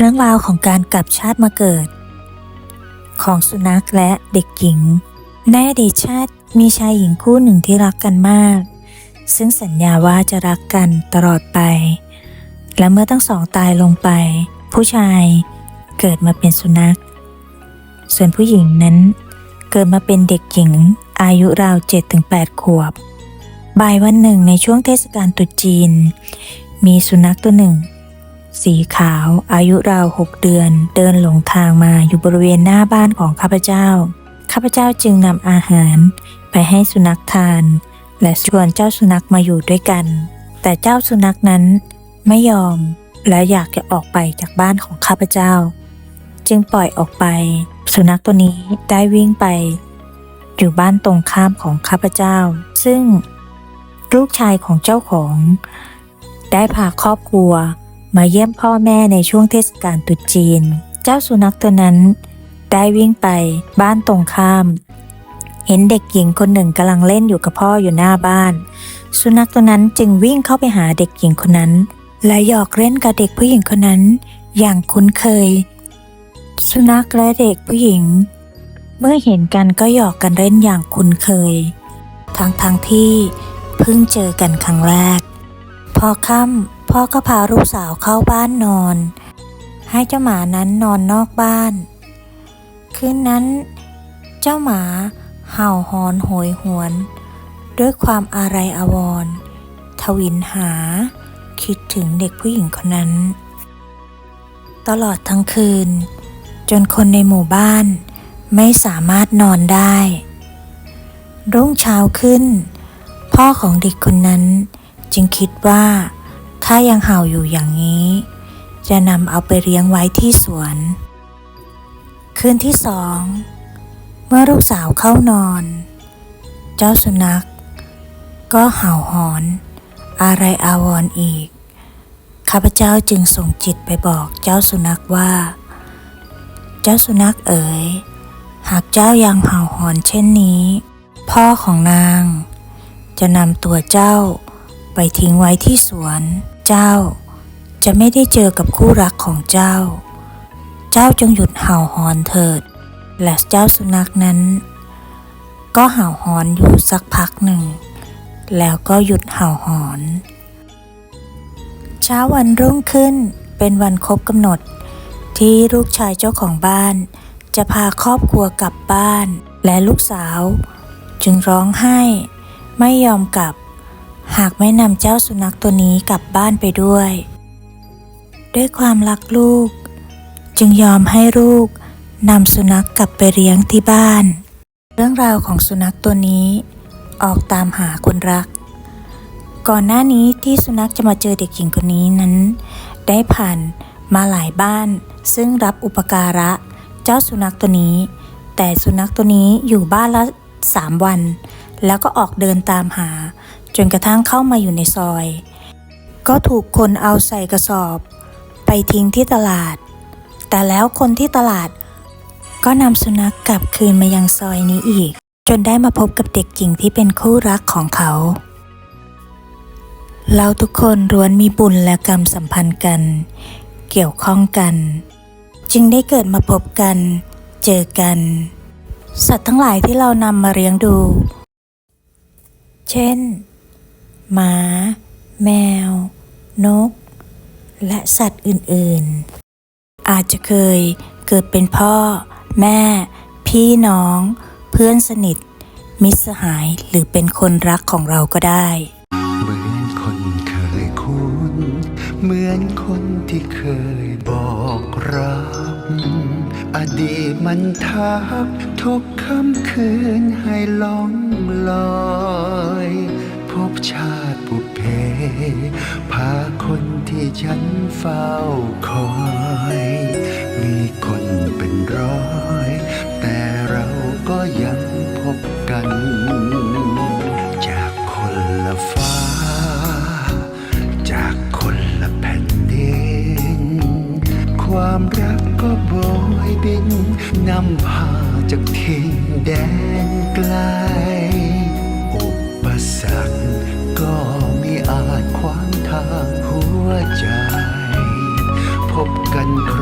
เรื่องราวของการกลับชาติมาเกิด ของสุนัขและเด็กหญิง ในอดีตชาติมีชายหญิงคู่หนึ่งที่รักกันมาก ซึ่งสัญญาว่าจะรักกันตลอดไป และเมื่อทั้งสองตายลงไป ผู้ชายเกิดมาเป็นสุนัข ส่วนผู้หญิงนั้น เกิดมาเป็นเด็กหญิงอายุราว 7-8 ขวบ บ่ายวันหนึ่งในช่วงเทศกาลตรุษจีน มีสุนัขตัวหนึ่ง สีขาว อายุราวหกเดือน เดินหลงทางมาอยู่บริเวณหน้าบ้านของข้าพเจ้า ข้าพเจ้าจึงนำอาหาร ไปให้สุนัขทาน และชวนเจ้าสุนัขมาอยู่ด้วยกัน แต่เจ้าสุนัขนั้นไม่ยอมและอยากจะออกไปจากบ้านของข้าพเจ้า จึงปล่อยออกไป สุนัขตัวนี้ได้วิ่งไป อยู่บ้านตรงข้ามของข้าพเจ้า ซึ่งลูกชายของเจ้าของ ได้พาครอบครัว มาเยี่ยมพ่อแม่ในช่วงเทศกาลตรุษจีน เจ้าสุนัขตัวนั้น ได้วิ่งไปบ้านตรงข้าม เห็นเด็กหญิงคนหนึ่งกำลังเล่นอยู่กับพ่ออยู่หน้าบ้าน สุนัขตัวนั้นจึงวิ่งเข้าไปหาเด็กหญิงคนนั้น และหยอกเล่นกับเด็กผู้หญิงคนนั้น อย่างคุ้นเคย สุนัขและเด็กผู้หญิง เมื่อเห็นกันก็หยอกกันเล่นอย่างคุ้นเคย ทั้งทงๆที่เพิ่งเจอกันครั้งแรก พอค่ำ พ่อก็พาลูกสาวเข้าบ้านนอน ให้เจ้าหมานั้นนอนนอกบ้าน คืนนั้น เจ้าหมาเห่าหอนโหยหวน ด้วยความอาลัยอาวรณ์ทวินหา คิดถึงเด็กผู้หญิงคนนั้น ตลอดทั้งคืน จนคนในหมู่บ้านไม่สามารถนอนได้ รุ่งเช้าขึ้น พ่อของเด็กคนนั้นจึงคิดว่า ถ้ายังเห่าอยู่อย่างนี้ จะนำเอาไปเลี้ยงไว้ที่สวน คืนที่สอง เมื่อลูกสาวเข้านอน เจ้าสุนัข ก็เห่าหอน อะไรอาวรณ์อีก ข้าพเจ้าจึงส่งจิตไปบอกเจ้าสุนัขว่า เจ้าสุนัขเอ๋ย หากเจ้ายังเห่าหอนเช่นนี้ พ่อของนาง จะนำตัวเจ้าไปทิ้งไว้ที่สวน เจ้า จะไม่ได้เจอกับคู่รักของเจ้า เจ้าจงหยุดเห่าหอนเถิด และเจ้าสุนัขนั้น ก็เห่าหอนอยู่สักพักหนึ่ง แล้วก็หยุดเห่าหอน เช้าวันรุ่งขึ้นเป็นวันครบกำหนด ที่ลูกชายเจ้าของบ้าน จะพาครอบครัวกลับบ้าน และลูกสาว จึงร้องไห้ ไม่ยอมกลับ หากไม่นำเจ้าสุนัขตัวนี้กลับบ้านไปด้วย ด้วยความรักลูก จึงยอมให้ลูกนำสุนัขกลับไปเลี้ยงที่บ้าน เรื่องราวของสุนัขตัวนี้ ออกตามหาคนรัก ก่อนหน้านี้ที่สุนัขจะมาเจอเด็กหญิงคนนี้นั้น ได้ผ่านมาหลายบ้าน ซึ่งรับอุปการะเจ้าสุนัขตัวนี้ แต่สุนัขตัวนี้อยู่บ้านละสามวัน แล้วก็ออกเดินตามหา จนกระทั่งเข้ามาอยู่ในซอย ก็ถูกคนเอาใส่กระสอบ ไปทิ้งที่ตลาด แต่แล้วคนที่ตลาด ก็นำสุนัขกลับคืนมายังซอยนี้อีก จนได้มาพบกับเด็กหญิงที่เป็นคู่รักของเขา เราทุกคนล้วนมีบุญและกรรมสัมพันธ์กัน เกี่ยวข้องกัน จึงได้เกิดมาพบกัน เจอกัน สัตว์ทั้งหลายที่เรานำมาเลี้ยงดู เช่น หมา แมว นก และสัตว์อื่นๆ อาจจะเคยเกิดเป็นพ่อ แม่ พี่น้อง เพื่อนสนิท มิตรสหายหรือเป็นคนรักของเราก็ได้เหมือนคนเคยคุ้นเหมือนคนที่เคยบอกรัก อดีตมันทักทุกค่ำคืนให้ล่องลอย บชาติบุเพพาคนที่ฉันเฝ้าคอย ไม่